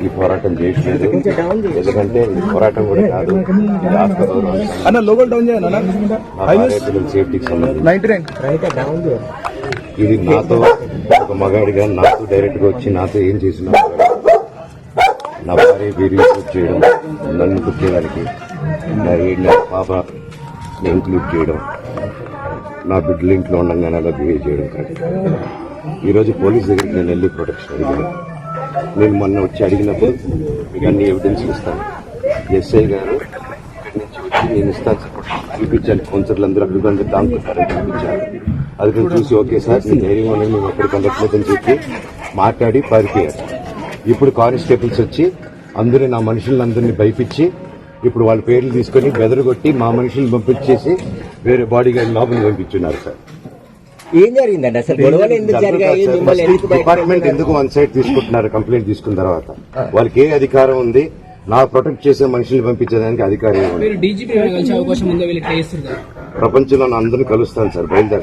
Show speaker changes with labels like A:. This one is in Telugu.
A: ఈ పోరాటం చేయట్లేదు ఎందుకంటే ఈ పోరాటం కూడా కాదు
B: అన్న లోకల్ డౌన్ చేయాలి
A: సేఫ్టీకి సంబంధించి ఇది నాతో ఒక మగాడిగా నాతో డైరెక్ట్గా వచ్చి నాతో ఏం చేసిన నా భార్య వీరి చేయడం నన్ను కుట్టేదానికి నా పాప ఇంక్లూడ్ చేయడం నా బిడ్డలు ఇంట్లో ఉండగానే అలా బిహేవ్ చేయడం కాదు. ఈరోజు పోలీస్ దగ్గరికి నేను వెళ్ళి ప్రొటెక్షన్ అడిగాను నేను మొన్న వచ్చి అడిగినప్పుడు మీకు అన్ని ఎవిడెన్స్ ఇస్తాను. ఎస్ఐ గారు ఇక్కడి నుంచి వచ్చి నేను ఇస్తాను సార్ చూపించాను కౌన్సిలర్లు అందరూ అడుగుతుంటే దాంతో చూపించాను అది నేను చూసి ఓకే సార్ నేను ధైర్యం అనేది మేము ఎక్కడికి వెళ్ళట్లేదని చెప్పి మాట్లాడి పారిపోయారు. ఇప్పుడు కానిస్టేబుల్స్ వచ్చి అందరూ నా మనుషులందరినీ భయపించి ఇప్పుడు వాళ్ళ పేర్లు తీసుకొని బెదరగొట్టి మా మనుషుల్ని పంపించేసి వేరే బాడీ గార్డ్ లోపలికి పంపించున్నారు సార్.
C: ఏం జరిగిందండి అసలు గొడవలు ఎందుకు జరిగాయి? మిమ్మల్ని ఎందుకు బయటకు
A: డిపార్ట్మెంట్ ఎందుకు వన్ సైడ్ తీసుకుంటున్నారు? కంప్లైంట్ తీసుకున్న తర్వాత. వాళ్ళకి ఏ అధికారం ఉంది? నా ప్రొటెక్ట్ చేసే మనుషుల్ని పంపించేదానికి అధికారం ప్రపంచంలో అందరిని కలుస్తాను సార్ బయలుదేరి